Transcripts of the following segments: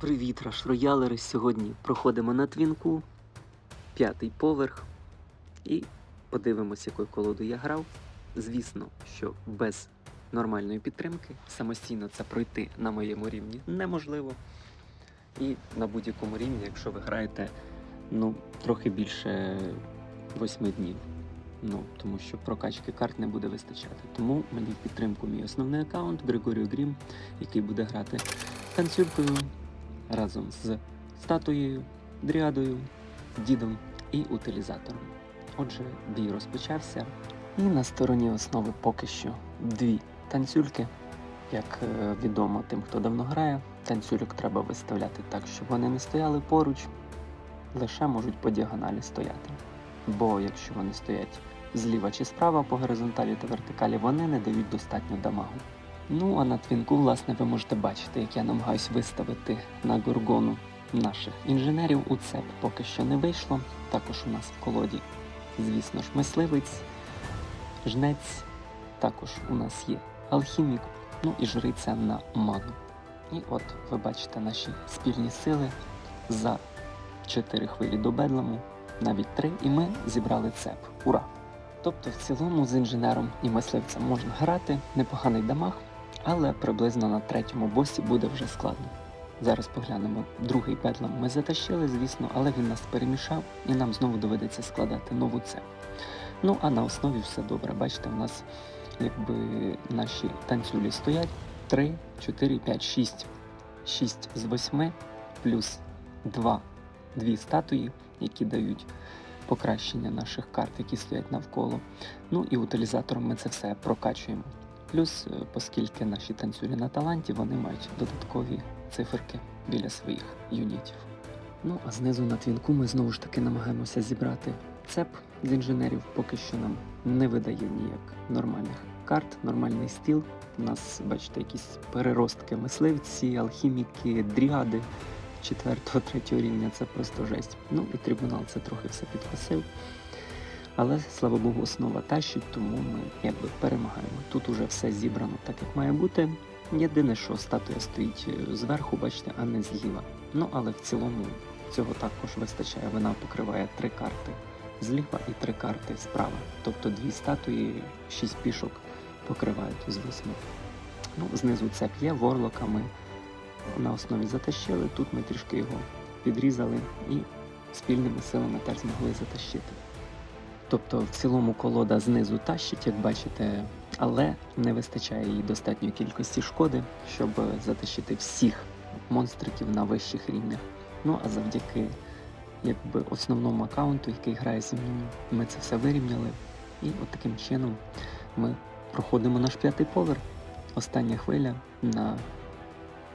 Привіт, Раш Роялери! Сьогодні проходимо на твінку, п'ятий поверх, і подивимось, якою колодою я грав. Звісно, що без нормальної підтримки самостійно це пройти на моєму рівні неможливо. І на будь-якому рівні, якщо ви граєте ну, трохи більше восьми днів. Ну, тому що прокачки карт не буде вистачати. Тому мені підтримку мій основний аккаунт Григоріо Грім, який буде грати танцюркою разом з статуєю, дріадою, дідом і утилізатором. Отже, бій розпочався, і на стороні основи поки що дві танцюльки. Як е, відомо тим, хто давно грає, танцюльок треба виставляти так, щоб вони не стояли поруч, лише можуть по діагоналі стояти. Бо якщо вони стоять зліва чи справа по горизонталі та вертикалі, вони не дають достатньо дамагу. Ну а на твінку, власне, ви можете бачити, як я намагаюсь виставити на горгону наших інженерів. У це поки що не вийшло. Також у нас в колоді, звісно ж, мисливець, жнець. Також у нас є алхімік, ну і жриця на ману. І от ви бачите наші спільні сили за 4 хвилі до Бедламу, навіть 3, і ми зібрали цеп. Ура! Тобто, в цілому з інженером і мисливцем можна грати, непоганий дамаг, але приблизно на третьому босі буде вже складно. Зараз поглянемо. Другий бедлам ми затащили, звісно, але він нас перемішав і нам знову доведеться складати нову цеп. Ну а на основі все добре. Бачите, у нас якби наші танцюлі стоять 3, 4, 5, 6. 6 з 8 плюс 2, 2 статуї, які дають покращення наших карт, які стоять навколо. Ну і утилізатором ми це все прокачуємо. Плюс, е, оскільки наші танцюрі на таланті, вони мають додаткові циферки біля своїх юнітів. Ну а знизу на твінку ми знову ж таки намагаємося зібрати цеп з інженерів. Поки що нам не видає ніяк нормальних карт, нормальний стіл. У нас, бачите, якісь переростки мисливці, алхіміки, дріади четвертого, третього рівня це просто жесть. Ну і трибунал це трохи все підкосив. Але слава Богу, основа тащить, тому ми якби перемагаємо. Тут уже все зібрано так, як має бути. Єдине, що статуя стоїть е, зверху, бачите, а не зліва. Ну але в цілому цього також вистачає. Вона покриває три карти зліва і три карти справа. Тобто дві статуї, шість пішок покривають з восьми. Ну, знизу цеп є, ворлока ми на основі затащили. Тут ми трішки його підрізали і спільними силами теж змогли затащити. Тобто в цілому колода знизу тащить, як бачите, але не вистачає їй достатньої кількості шкоди, щоб затащити всіх монстриків на вищих рівнях. Ну а завдяки якби основному аккаунту, який грає зі мною, ми це все вирівняли. І от таким чином ми проходимо наш п'ятий поверх. Остання хвиля на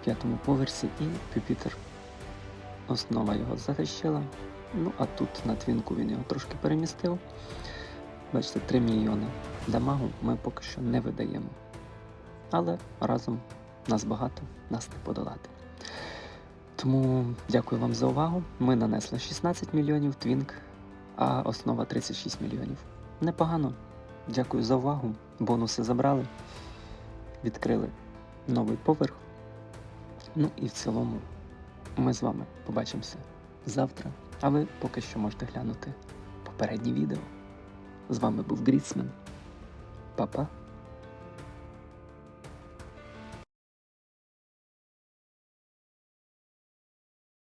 п'ятому поверсі, і Юпітер. Основа його захищила. Ну а тут на твінку він його трошки перемістив. Бачите, 3 мільйони дамагу ми поки що не видаємо. Але разом нас багато, нас не подолати. Тому дякую вам за увагу. Ми нанесли 16 мільйонів твінк, а основа 36 мільйонів. Непогано. Дякую за увагу. Бонуси забрали, відкрили новий поверх. Ну і в цілому ми з вами побачимося завтра. А ви поки що можете глянути попереднє відео. З вами був Гріцмен. Па-па.